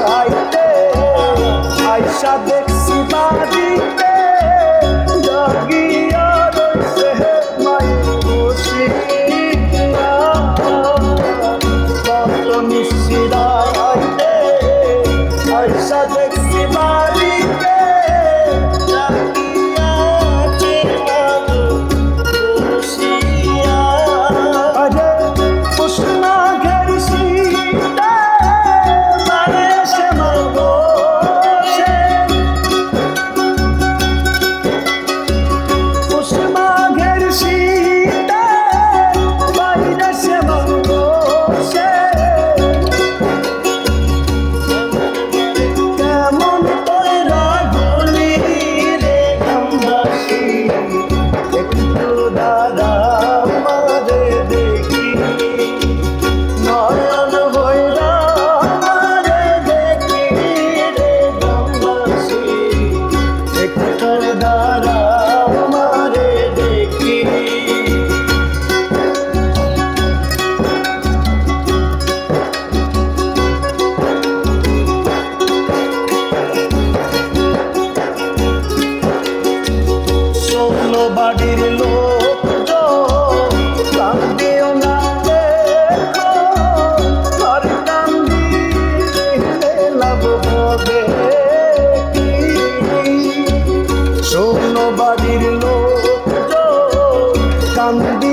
খাইতে আইসা দেখছি বাড়িতে জাগিয়া রয়েছে মাই খুশি কত নিশ্চিরা আইসা দেখছি বাড়ি I'm